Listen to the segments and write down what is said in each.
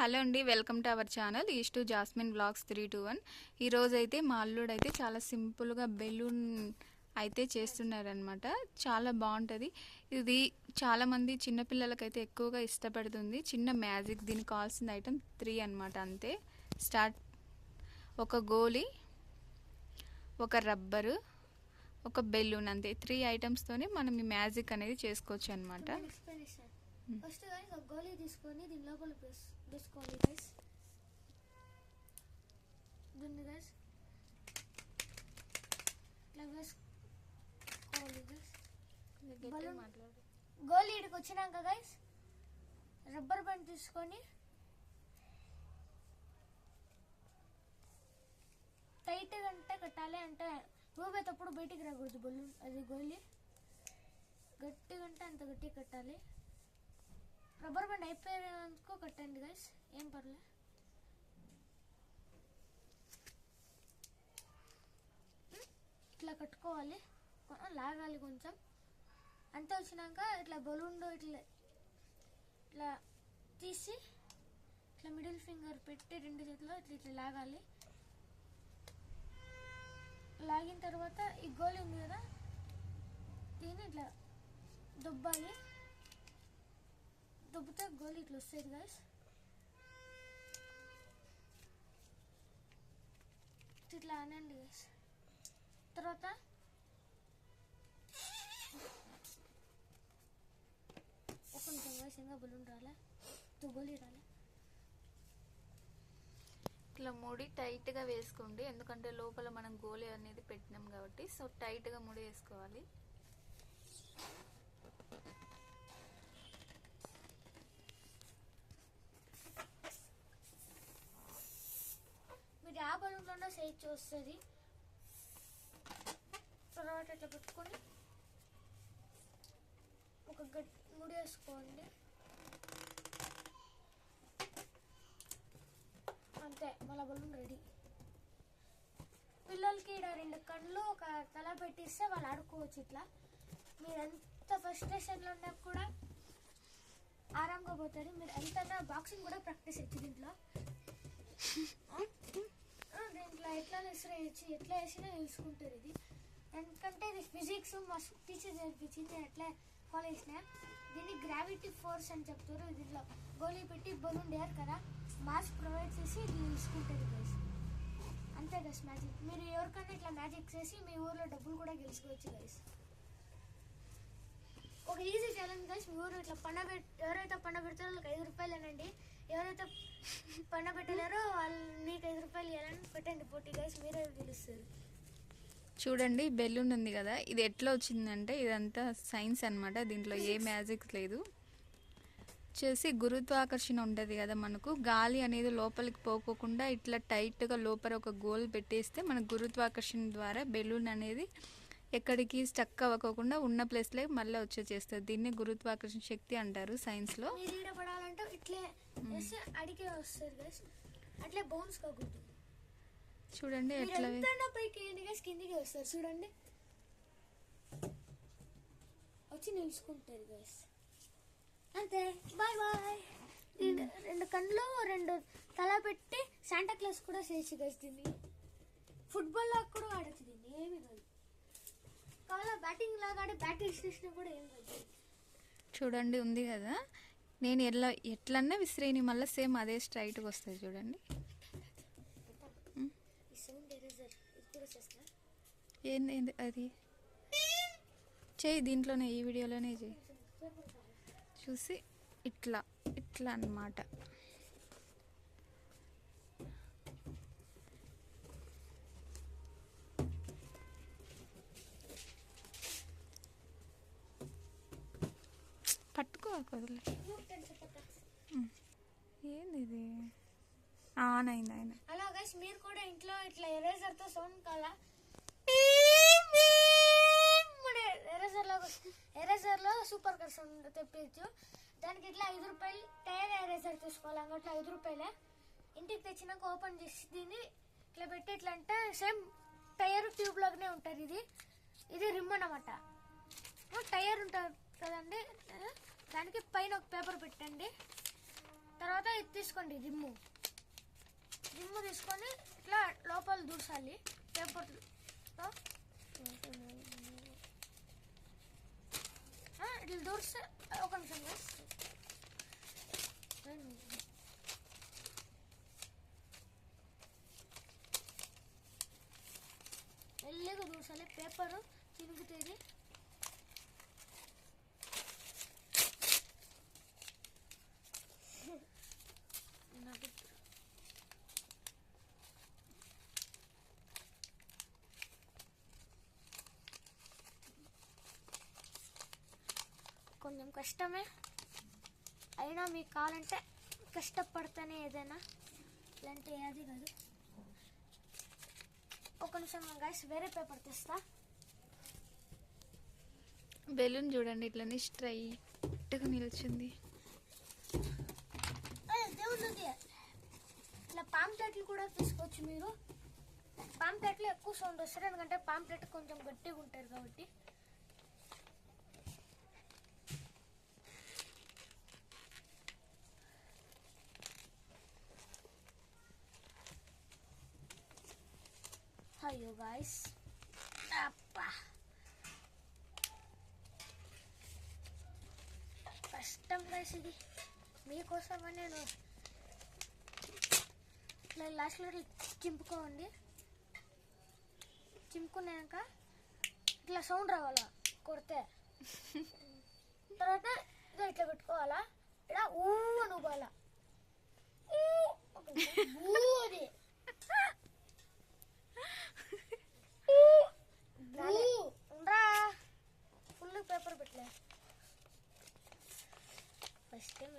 Hello అండి welcome to our channel. Is to Jasmine blogs three two one. ఈరోజైతే మా అల్లుడు అయితే చాలా సింపుల్గా బెలూన్ అయితే చేస్తున్నారనమాట చాలా బాగుంటుంది. ఇది చాలామంది చిన్నపిల్లలకైతే ఎక్కువగా ఇష్టపడుతుంది. చిన్న మ్యాజిక్ దీనికి కావాల్సిన ఐటమ్ త్రీ అనమాట అంతే. స్టార్ట్. ఒక గోలి ఒక రబ్బరు ఒక బెలూన్ అంతే. త్రీ ఐటమ్స్తోనే మనం ఈ మ్యాజిక్ అనేది చేసుకోవచ్చు అనమాట ఫస్ట్ ఒక గోళీ తీసుకొని దీని లోపల వేసుకోవాలి గైస్ దీన్ని గైస్ ఇట్లా వేసుకోవాలి గైస్ బలూన్ ఇక్కడికి వచ్చినాక గైస్ రబ్బర్ బ్యాండ్ తీసుకొని టైట్గా అంటే కట్టాలి అంటే ఊపేటప్పుడు బయటికి రాకూడదు బలూన్ అది గోళీ గట్టిగా అంటే అంత గట్టిగా కట్టాలి రబ్బర్ బ్యాండ్ అయిపోయినందుకు కట్టండి గైస్ ఏం పర్లే. ఇట్లా కట్టుకోవాలి. లాగాలి కొంచెం. అంత వచ్చినాక ఇట్లా బలూన్ ఇట్లా ఇట్లా తీసి ఇట్లా మిడిల్ ఫింగర్ పెట్టి రెండు చేతిలో ఇట్లా ఇట్లా లాగాలి. లాగిన తర్వాత ఈ గోళీ ఉంది కదా దీన్ని ఇట్లా దుబ్బాలి. దుబ్బితే గోళీ ఇట్లా వస్తుంది గైస్ ఇట్లా అనండి గైస్ తర్వాత ఒక నిమిషం గైస్ ఇంకా బలూన్ రాలే దుబ్బలి రాలే ఇట్లా ముడి టైట్గా వేసుకోండి. ఎందుకంటే లోపల మనం గోలీ అనేది పెట్టినాం కాబట్టి సో టైట్గా ముడి వేసుకోవాలి. బలూన్లోనే చేయొచ్చు వస్తుంది. తర్వాత ఇట్లా పెట్టుకొని ఒక గట్టి ముడి వేసుకోండి. అంతే మన బలూన్ రెడీ. పిల్లలకి ఇక్కడ రెండు కళ్ళు ఒక తల పెట్టిస్తే వాళ్ళు ఆడుకోవచ్చు ఇట్లా. మీరు ఎంత ఫ్రస్ట్రేషన్లో ఉన్నా కూడా ఆరాంగా పోతారు. మీరు ఎంతైనా బాక్సింగ్ కూడా ప్రాక్టీస్ అయ్యి ఇంట్లో దీంట్లో. ఎట్లా వేసి ఎట్లా వేసినా తెలుసుకుంటారు ఇది. ఎందుకంటే ఇది ఫిజిక్స్ మా టీచర్ నేర్పించింది ఎట్లా ఫాలో చేసిన. దీన్ని గ్రావిటీ ఫోర్స్ అని చెప్తారు. దీంట్లో గోళీ పెట్టి బలూన్ డేర్ కదా మాస్ ప్రొవైడ్ చేసి ఇది తీసుకుంటుంది గైస్ అంతే గైస్ మ్యాజిక్ మీరు ఎవరికైనా ఇట్లా మ్యాజిక్ చేసి మీ ఊర్లో డబ్బులు కూడా గెలుచుకోవచ్చు గైస్ ఒక ఈజీ ఛాలెంజ్ గైస్ మీ ఊరు ఇట్లా పండ పెట్ ఎవరైతే పండ పెడతారో వాళ్ళకి ఐదు రూపాయలు అనండి. ఎవరైతే పండ పెట్టలేరో వాళ్ళు మీకు ఐదు రూపాయలు ఇవ్వాలని పెట్టండి. పోటీ గైస్ మీరే గెలుస్తారు. చూడండి బెలూన్ ఉంది కదా ఇది ఎట్లా వచ్చిందంటే ఇదంతా సైన్స్ అన్నమాట దీంట్లో ఏ మ్యాజిక్ లేదు. వచ్చేసి గురుత్వాకర్షణ ఉంటుంది కదా మనకు గాలి అనేది లోపలికి పోకోకుండా ఇట్లా టైట్గా లోపల ఒక గోల్ పెట్టేస్తే మన గురుత్వాకర్షణ ద్వారా బెలూన్ అనేది ఎక్కడికి స్టక్ అవ్వకోకుండా ఉన్న ప్లేస్లో మళ్ళీ వచ్చేసేస్తుంది. దీన్ని గురుత్వాకర్షణ శక్తి అంటారు సైన్స్లో చూడండి ఎట్లా కిందికి వస్తారు చూడండి. వచ్చి నిలుచుకుంటారు గైస్ అంతే. బాయ్ బాయ్ రెండు కళ్ళు రెండు తల పెట్టి శాంటా క్లాస్ కూడా చేయొచ్చు గైస్ దీన్ని. ఫుట్బాల్ కూడా ఆడచ్చు దీన్ని. ఏమి కావాలా? బ్యాటింగ్ చేసినా కూడా ఏం కాదు చూడండి ఉంది కదా? నేను ఎట్లా ఎట్లన్నా విసిరేని మళ్ళీ సేమ్ అదే స్ట్రైట్గా వస్తుంది చూడండి. ఏంది ఏంది అది? చేయి దీంట్లోనే ఈ వీడియోలోనే చేయి. చూసి ఇట్లా ఇట్లా అన్నమాట. పట్టుకో వదిలే ఏంది ఇది ఆన్ అయింది. ఆయన అలా గైస్ మీరు కూడా ఇంట్లో ఇట్లా ఎరేజర్తో సౌండ్ కాలా ఎరేజర్లో ఎరేజర్లో సూపర్ కర్ సౌండ్ తెప్పించు. దానికి ఇట్లా ఐదు రూపాయలు టైర్ ఎరేజర్ తీసుకోవాలి అంగట్లో ఐదు రూపాయలే? ఇంటికి తెచ్చినాక ఓపెన్ చేసి దీన్ని ఇట్లా పెట్టి ఇట్లా అంటే సేమ్ టైర్ ట్యూబ్ లాగానే ఉంటుంది ఇది. ఇది రిమ్ అన్నమాట. టైర్ ఉంటుంది కదండి పైన ఒక పేపర్ పెట్టండి. తర్వాత ఇది తీసుకోండి రిమ్ము. రిమ్ము తీసుకొని ఇట్లా లోపల దూసాలి. పేపర్తో ఇట్లా దూర్స్తే ఒక నిమిషం మెల్లిగా దూసాలి పేపరు పేపర్ నాకు కొంచెం కష్టమే. అయినా మీకు కావాలంటే కష్టపడితేనే ఏదైనా. ఇలాంటి ఏది కాదు. ఒక నిమిషం గైస్ వేరే పేపర్ తెస్తా. బెలూన్ చూడండి ఇట్లనే స్ట్రైట్గా నిల్చుంది. దేవుడు ఉంది ఇలా పాంప్లెట్లు కూడా తీసుకోవచ్చు మీరు. పాంప్లెట్లు ఎక్కువ సౌండ్ వస్తారు ఎందుకంటే పాంప్లెట్ కొంచెం గట్టిగా ఉంటారు కాబట్టి. అయ్యో గాయస్ అప్పా కష్టం గైస్ ఇది మీకోసమని నేను ఇట్లా లాస్ట్లో చింపుకోండి చింపుకున్నాక ఇట్లా సౌండ్ రావాలా కొడితే తర్వాత ఇదో ఇట్లా పెట్టుకోవాలా ఇలా ఊ అని ఊగాలా ఊ ఒక నిమిషం. ఊ అని. ఊ. ఊ. ఉండరా ఫుల్ పేపర్ పెట్టలే first time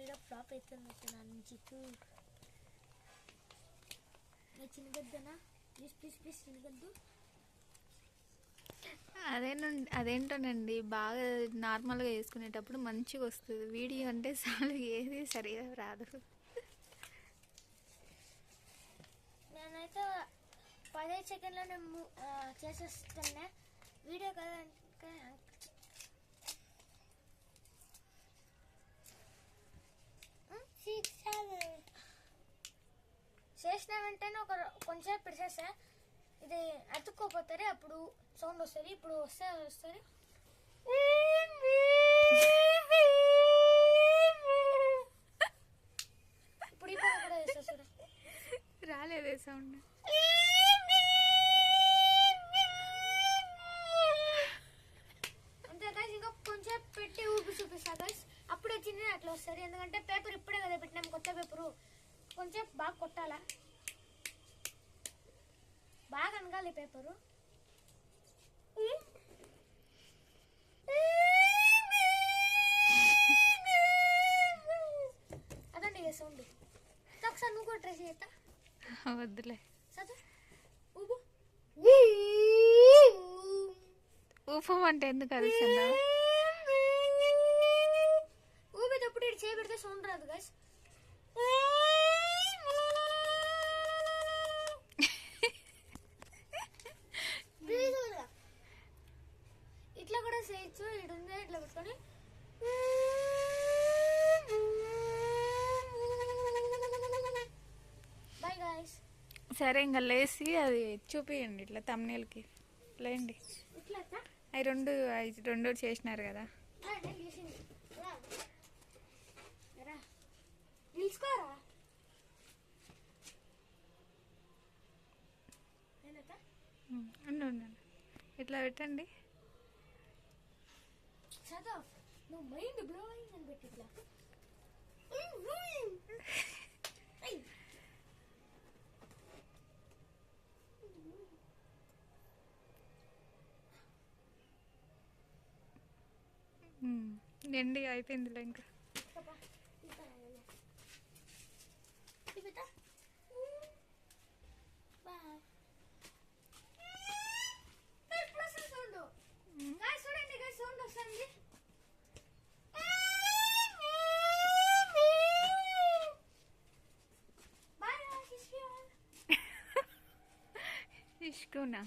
please please please అదేనండి అదేంటోనండి బాగా నార్మల్గా వేసుకునేటప్పుడు మంచిగా వస్తుంది. వీడియో అంటే అసలు ఏది సరిగా రాదు. నేనైతే పదిహేను సెకండ్లోనే ఆ, చేసేస్తున్నా. వీడియో కదా అంటే చేసిన వెంటనే ఒక కొంచెంసేపు పెడిసేస్తే ఇది అతుక్కోపోతారు అప్పుడు సౌండ్ వస్తుంది ఇప్పుడు వస్తే వస్తుంది. ఇప్పుడు ఇప్పుడు కూడా వేసేస్తారు? రాలేదే సౌండ్ అంతే guys, ఇంకా కొంచెం పెట్టి ఊపి చూపిస్తా గైస్ అప్పుడే వచ్చింది అట్లా వస్తుంది ఎందుకంటే పేపర్ ఇప్పుడే కదా పెట్టినాం కొత్త పేపరు కొంచెం బాగా కొట్టాలా బాగా అనగాలి పేపరు. అదండి సౌండ్. ఒకసారి నువ్వు కూడా ట్రై చేస్తా వద్దులే. ఊపు అంటే ఎందుకు అరుస్తున్నా సరే ఇంకా లేసి అది చూపియండి ఇట్లా తమ్నేల్కి లేండి? అవి రెండు రెండు చేసినారు కదా. ఉండు. ఇట్లా పెట్టండి. మైండ్ బ్లోయింగ్ అని పెట్టి ఇట్లా ఏయ్. ఉమ్, ఎండి అయిపోయిందిలే ఇంకా పాపా, ఇంకా రాయాలి. ఇది పెట్టా. బాయ్. ఏయ్, ఇప్పుడు వస్తుంది sound. Guys, చూడండి guys, sound వస్తుంది. Bye, guys, it's here. ఇష్కునా